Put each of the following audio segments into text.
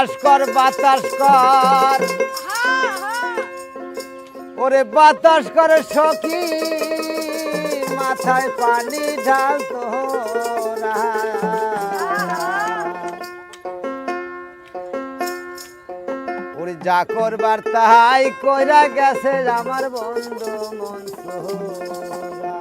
বাতাস কর বাতাস কর। ওরে বাতাস করে সখী, মাথায় পানি ঢাল তোরা। ওরে যা করবার তাই কইরা গেছে আমার বন্ধু মনসুরা।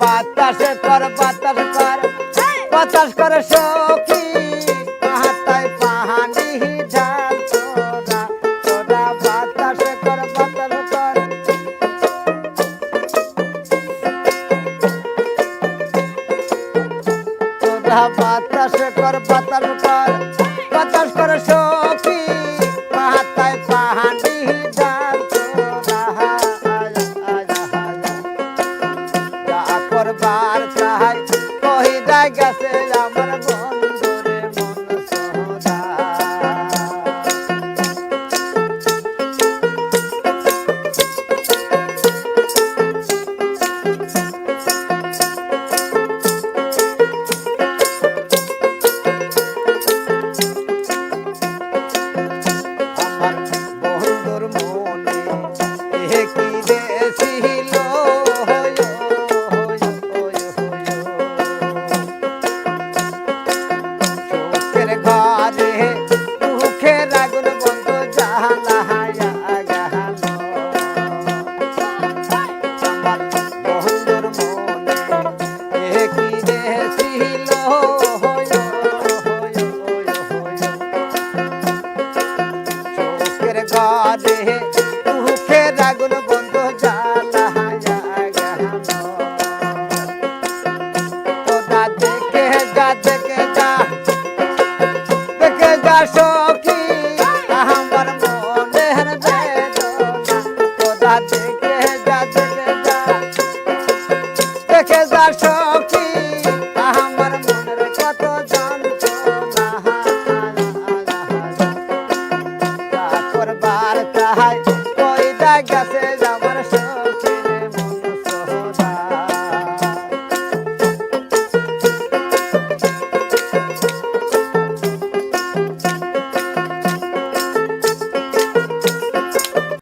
বাতাসে কর বাতাস কর। বাতাস করে সখী পাহাতায় পাহানি ঢাল তোরা তোরা বাতাসে কর বাতাস কর। তোরা বাতাসে কর বাতাস কর। বাতাস করে সখী গেছে আমার Cause I talk to যায় কই দা যাব?